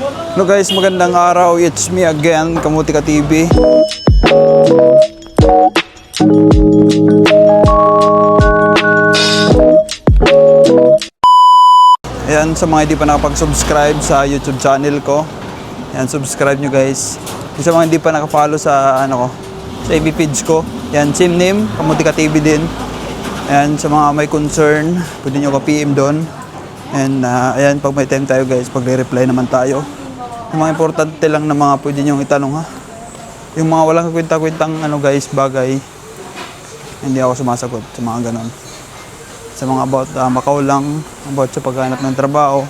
Hello guys, magandang araw. It's me again, Kamutika TV. Ayan, sa mga hindi pa nakapag-subscribe sa YouTube channel ko. Ayan, subscribe nyo guys. Sa mga hindi pa nakafollow sa ano ko, sa FB page ko. Ayan, same name, Kamutika TV din. Ayan, sa mga may concern, pwede nyo ka-PM doon. And ah, ayan, pag may time tayo guys, pag-reply naman tayo. Yung mga importante lang na mga pwede nyo itanong ha. Yung mga walang kwenta-kwentang ano guys, bagay, hindi ako sumasagot sa mga ganon. Sa mga about ah, Macau lang, about sa paghanap ng trabaho.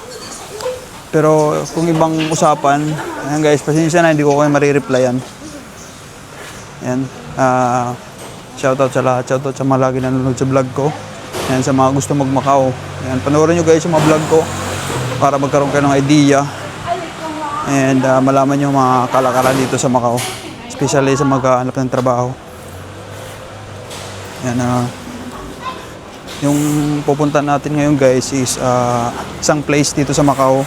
Pero kung ibang usapan, ayan guys, pasensya na, hindi ko kayo marireplyan. Ayan, ah, shoutout sa lahat, shoutout sa mga lagi nanonood sa vlog ko. Ayan, sa mga gusto mag-Macau. Ayan, panoorin nyo guys yung mga vlog ko para magkaroon kayo ng idea and ah, malaman nyo mga kalakaran dito sa Macau. Especially sa maghahanap ng trabaho. Yan ah, yung pupunta natin ngayon guys is ah, isang place dito sa Macau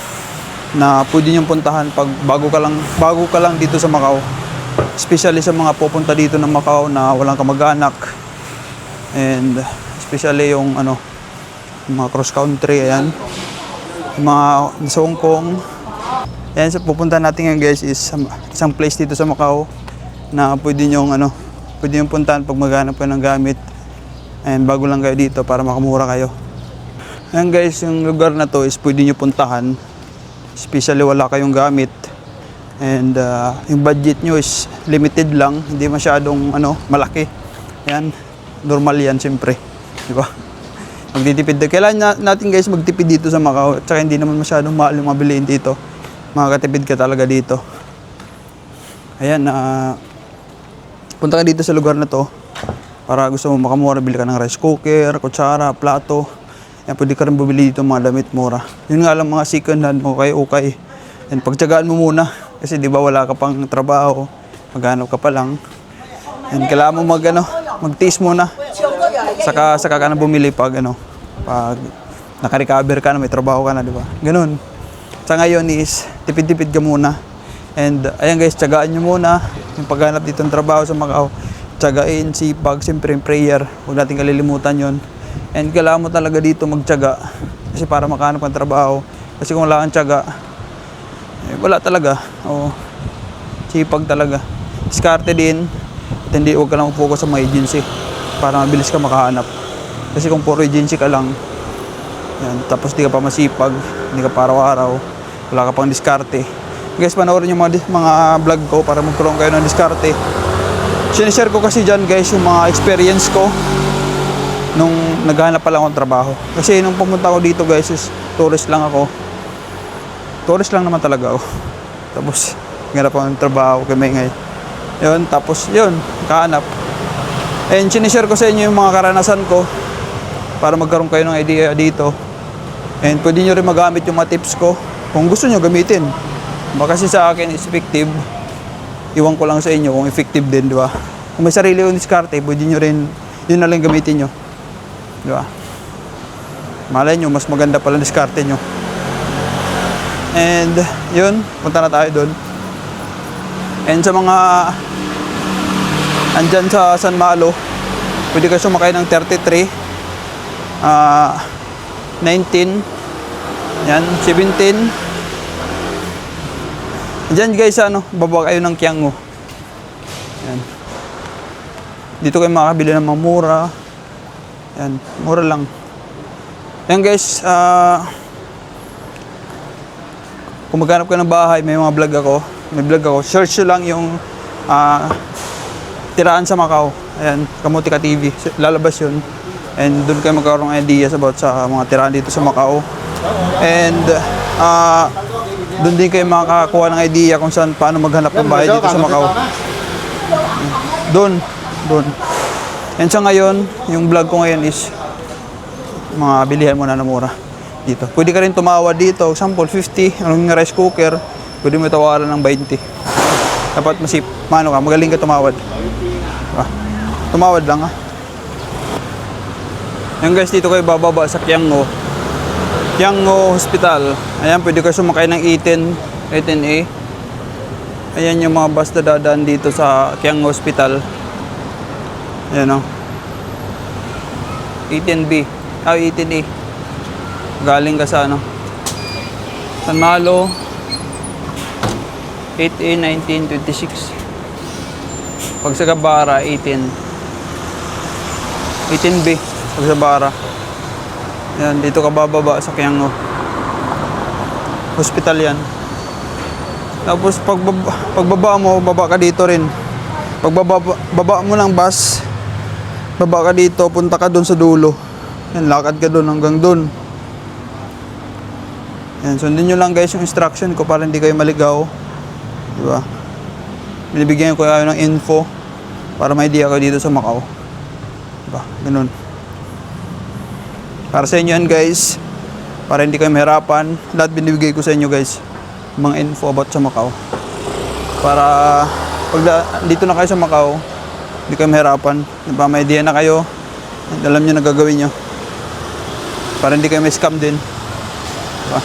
na pwede niyong puntahan pag bago ka lang bago ka lang dito sa Macau. Especially sa mga pupunta dito ng Macau na walang kamag-anak. And especially yung ano mga cross country ayan. Yung mga sa Hong Kong. Ayan, sa pupunta natin ngayon guys is sa- isang place dito sa Macau na pwede niyong ano, pwede niyong puntahan pag maghanap kayo ng gamit. And bago lang kayo dito para makamura kayo. Ayan guys, yung lugar na to is pwede niyo puntahan. Especially wala kayong gamit. And ah, yung budget nyo is limited lang, hindi masyadong ano, malaki. Yan, normal yan siyempre. Di ba? Magtitipid. Kailangan na, natin guys magtipid dito sa Macau. At saka hindi naman masyadong mahal yung mabilihin dito. Makakatipid ka talaga dito. Ayan, na punta ka dito sa lugar na to para gusto mo makamura, bili ka ng rice cooker, kutsara, plato. Yan, pwede ka rin bumili dito mga damit mura. Yun nga lang mga second hand, okay, okay. And pagtsagaan mo muna, kasi di ba wala ka pang trabaho, maghanap ka pa lang. And kailangan mo mag, ano, mag-taste muna. Saka, saka ka na bumili pag, ano, pag naka-recover ka na, may trabaho ka na, di ba? Ganun. Sa ngayon is, tipid-tipid ka muna. And ayan guys, tsagaan nyo muna yung paghanap dito ng trabaho sa Macau. Tsagain, sipag, siyempre yung prayer. Huwag natin kalilimutan yon. And kailangan mo talaga dito magtyaga. Kasi para makahanap ng trabaho. Kasi kung wala kang tyaga, eh, wala talaga. Oo. Sipag talaga. Diskarte din. At hindi, huwag ka lang focus sa mga agency. Para mabilis ka makahanap. Kasi kung puro agency ka lang, yan, tapos di ka pa masipag, hindi ka pa araw-araw, wala ka pang diskarte. Guys, panoorin yung mga, mga vlog ko para magkaroon kayo ng diskarte. Sinishare ko kasi dyan guys yung mga experience ko nung naghahanap pa lang akong trabaho. Kasi nung pumunta ako dito guys is tourist lang ako. Tourist lang naman talaga ako. Tapos, naghanap ako ng trabaho kay Mengay. Yun, tapos yun, kahanap. And sinishare ko sa inyo yung mga karanasan ko para magkaroon kayo ng idea dito. And pwede nyo rin magamit yung mga tips ko kung gusto nyo gamitin. Baka kasi sa akin is effective. Iwan ko lang sa inyo kung effective din, di ba? Kung may sarili yung diskarte, pwede nyo rin, yun na lang gamitin nyo. Di ba? Malay nyo, mas maganda pala diskarte nyo. And, yun, punta na tayo doon. And sa mga andyan sa San Malo, pwede kayo sumakay ng 33, ah 19, yan, 17. Diyan guys, ano, baba kayo ng Kiango. Yan. Dito kayo makakabili ng mga mura. Yan, mura lang. Yan guys, ah kung maghanap ka ng bahay, may mga vlog ako. May vlog ako. Search nyo lang yung ah Tiraan sa Macau. Ayan, Kamutika TV. Lalabas yun. And doon kayo magkaroon ng ideas about sa mga tiraan dito sa Macau. And ah doon din kayo makakakuha ng idea kung saan paano maghanap ng bahay dito sa Macau. Doon, doon. And sa ngayon, yung vlog ko ngayon is mga bilihan mo na na mura dito. Pwede ka rin tumawad dito. Example, 50. Anong rice cooker, pwede mo tawaran ng 20. Dapat masip, mano ka, magaling ka tumawad. Diba? Tumawad lang ha. Yan guys, dito kayo bababa sa Kiango. Tiangco Hospital. Ayan, pwede kayo sumakay ng 18, 18A. Ayan yung mga bus na dadaan dito sa Tiangco Hospital. Ayan o. 18B. Ah, 18A. Galing ka sa ano. San Malo. 8A 1926. Pag sa Gabara, 18. 18B. Pag sa Bara. Yan, dito ka bababa sa Kiango. Hospital yan. Tapos pagbaba, pagbaba mo, baba ka dito rin. Pagbaba baba mo ng bus, baba ka dito, punta ka doon sa dulo. Yan, lakad ka doon hanggang doon. Yan, sundin nyo lang guys yung instruction ko para hindi kayo maligaw. Di ba? Binibigyan ko kayo ng info para may idea kayo dito sa Macau. Di ba? Ganun. Para sa inyo yan guys. Para hindi kayo mahirapan. Lahat binibigay ko sa inyo guys. Mga info about sa Macau. Para pag dito na kayo sa Macau, hindi kayo mahirapan. Di ba? May idea na kayo. Alam nyo na gagawin nyo. Para hindi kayo may scam din. Di ba?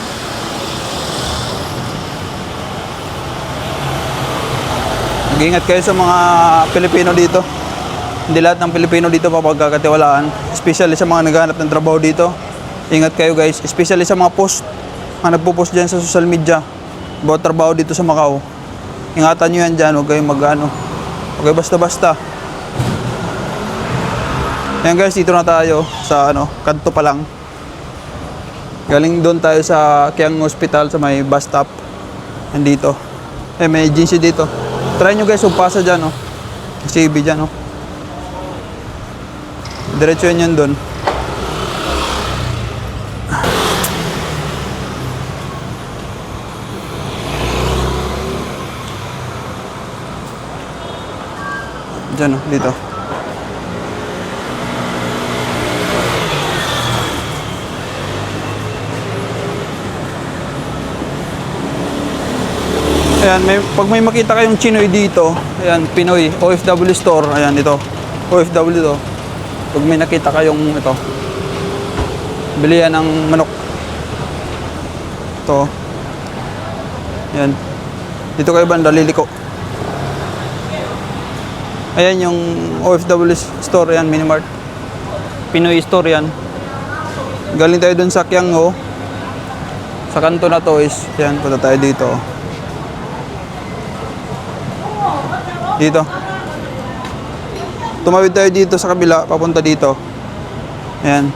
Mag-ingat kayo sa mga Pilipino dito. Hindi lahat ng Pilipino dito papagkakatiwalaan. Especially sa mga naghahanap ng trabaho dito. Ingat kayo guys. Especially sa mga post. Mga nagpo-post dyan sa social media. About trabaho dito sa Macau. Ingatan nyo yan dyan. Huwag kayong mag-ano. Kayo basta-basta. Yan guys, dito na tayo sa ano, kanto pa lang. Galing doon tayo sa Kiang Hospital sa may bus stop. Nandito. Eh, may agency dito. Try nyo guys, pasa dyan, oh. CB dyan, oh. Diretso yun yun doon. Dyan, oh, dito. Ayan, may, pag may makita kayong Chinoy dito, ayan, Pinoy, OFW store, ayan, ito. OFW to. Pag may nakita kayong ito, bilihan ng manok. Ito. Ayan. Dito kayo banda, liliko. Ayan yung OFW store yan, Minimart. Pinoy store yan. Galing tayo dun sa Kiangho. Sa kanto na to is, yan, punta tayo dito. Dito. Tumawid tayo dito sa kabila, papunta dito. Ayan.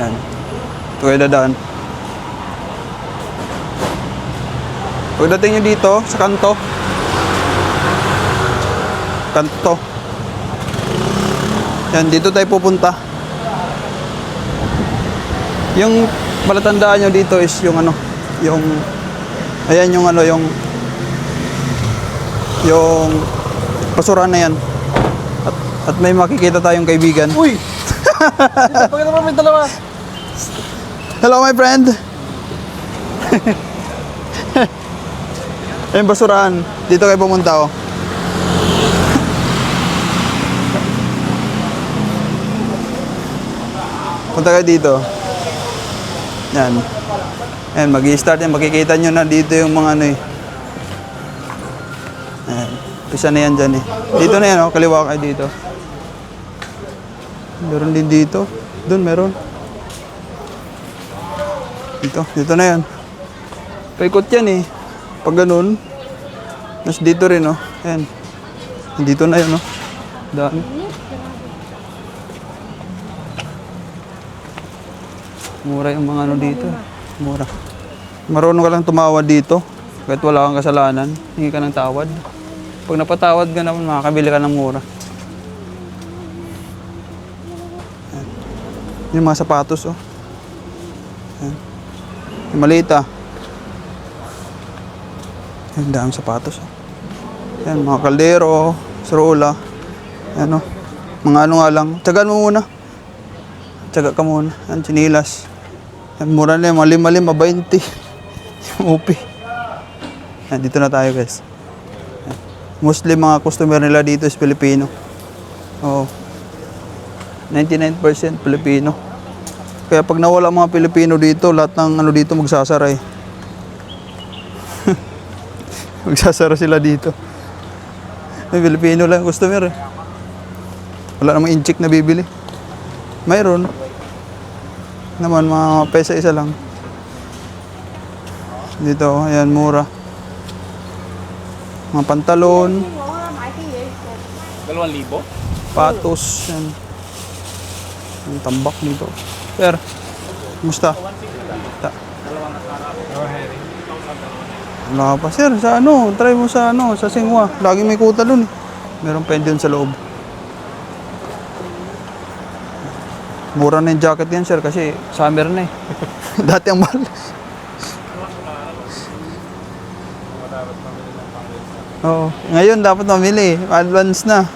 Ayan. Ito kayo dadaan. Pagdating nyo dito, sa kanto. Kanto. Yan, dito tayo pupunta. Yung palatandaan nyo dito is yung ano, yung, ayan yung ano, yung yung basurahan na yan. At, at may makikita tayong kaibigan. Uy! Pakita mo may dalawa. Hello, my friend. Yung basurahan. Dito kayo pumunta, oh. Punta kayo dito. Yan. Yan, mag-i-start yan. Makikita nyo na dito yung mga ano eh. Pisa na yan dyan eh. Dito na yan, oh. Kaliwa kayo dito. Meron din dito. Doon meron. Dito, dito na yan. Paikot yan eh. Pag ganun. Tapos dito rin oh. Ayan. Dito na yun oh. Daan. Mura yung mga ano dito. Mura. Marunong ka lang tumawad dito. Kahit wala kang kasalanan. Hingi ka ng tawad. Pag napatawad ka naman, makakabili ka ng mura. Ayan. Yung mga sapatos oh. Ayan. Yung maliit ah. Yan, dami sapatos. Oh. Yan, mga kaldero, srola. Yan, oh. Mga ano nga lang. Tsagaan mo muna. Tsaga ka muna. Yan, chinilas. Yan, mura na yan. Mga lima-lima, 20. Yung upi. Yan, dito na tayo, guys. Mostly mga customer nila dito is Filipino. Oo. 99% Filipino. Kaya pag nawala mga Pilipino dito, lahat ng ano dito magsasara eh. magsasara sila dito. May Pilipino lang customer eh. Wala namang inchik na bibili. Mayroon. Naman mga pesa isa lang. Dito, ayan, mura. Mga pantalon, Dalawang libo? patos, yan. Yung tambak dito. Sir, kumusta? Ta Wala pa, sir. Sa ano, try mo sa ano, sa Singwa. Lagi may kuta dun eh. Meron yun sa loob. Mura na yung jacket yan, sir, kasi summer na eh. Dati ang mahal. Oo. Ngayon dapat mamili. Advance na.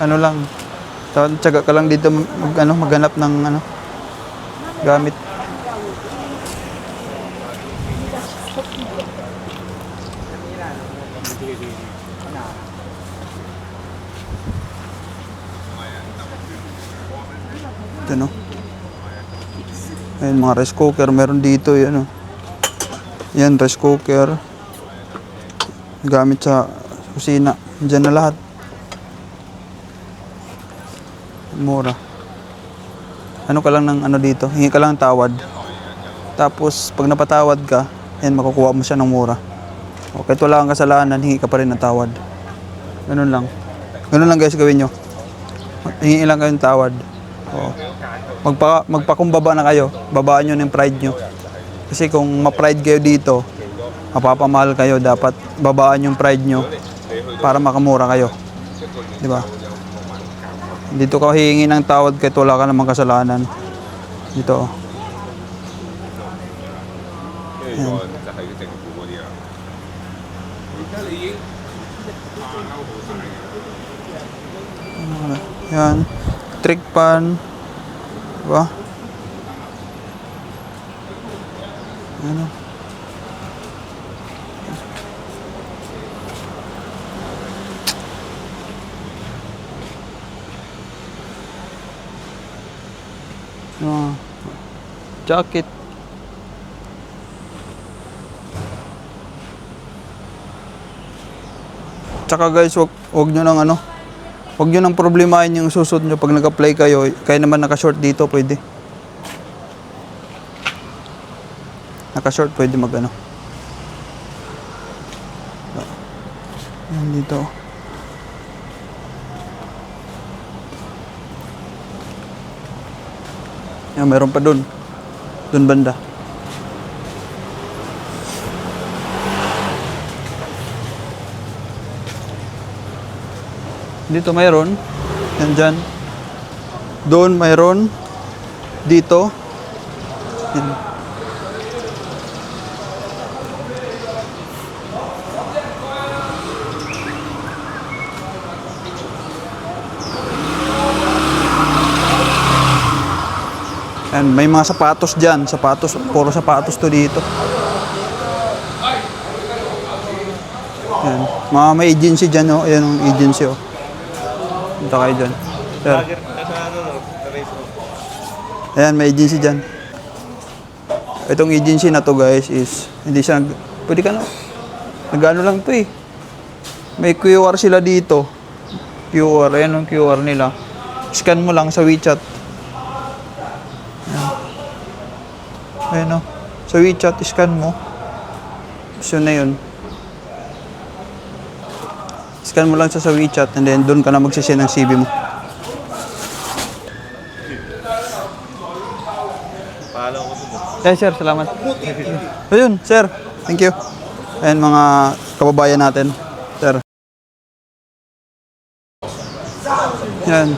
Ano lang. Tsaga ka lang dito mag, ano, maghanap ng ano, gamit. Ito no. Ayun, mga rice cooker. Meron dito, yan o. Yan, rice cooker. Gamit sa kusina. Diyan na lahat. Mura. Ano ka lang ng ano dito? Hingi ka lang ng tawad. Tapos, pag napatawad ka, yan, makukuha mo siya ng mura. O, kahit wala kang kasalanan, hingi ka pa rin ng tawad. Ganun lang. Ganun lang guys gawin nyo. Hingi lang kayo ng tawad. O. Magpa, magpakumbaba na kayo. Babaan nyo ng pride nyo. Kasi kung ma-pride kayo dito, mapapamahal kayo, dapat babaan yung pride nyo para makamura kayo. Di ba? Dito ka hihingi ng tawad kahit wala ka namang kasalanan. Dito. oh. Ayan. Ano, Yan. Trick pan. Diba? Ano? Ah, jacket. Tsaka guys, wag, wag nyo nang ano, wag nyo nang problemahin yung susot nyo pag nag-apply kayo. Kaya naman naka-short dito, pwede. Naka-short, pwede mag ano. Yan dito. Yan, meron pa dun. Dun banda. Dito mayroon. Yan dyan. Doon mayroon. Dito. Yan. Yan, may mga sapatos dyan. Sapatos, puro sapatos to dito. Yan. Mga may agency dyan, oh. Ayan ang agency, oh. Punta kayo dyan. Sir. Ayan, may agency dyan. Itong agency na to, guys, is hindi siya nag... Pwede ka na. Nag-ano lang to, eh. May QR sila dito. QR. Ayan ang QR nila. Scan mo lang sa WeChat. Ayan o. Sa WeChat, scan mo. So na yun. Scan mo lang siya sa WeChat and then doon ka na magsisend ng CV mo. Eh, sir, salamat. Ayun, sir. Thank you. Ayan mga kababayan natin. Sir. Yan.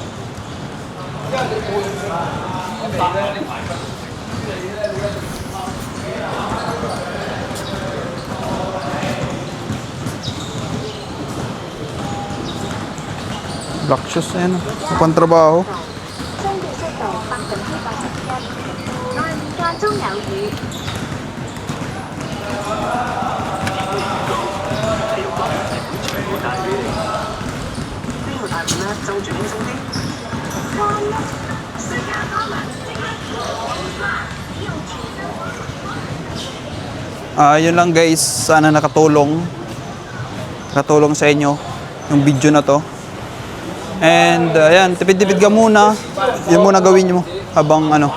Black shoes na yan. Oh. Mukhang trabaho. Uh, yun lang guys, sana nakatulong. Nakatulong sa inyo yung video na to. And uh, ayan, tipid-tipid ka muna. Yun muna gawin mo habang ano,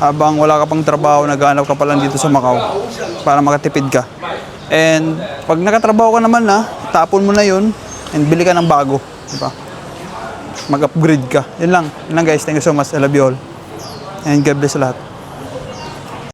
habang wala ka pang trabaho, naghahanap ka pa lang dito sa Macau para makatipid ka. And pag nakatrabaho ka naman na, tapon mo na yun and bili ka ng bago, di ba? Mag-upgrade ka. Yun lang. Yun lang guys. Thank you so much. I love you all. And God bless lahat.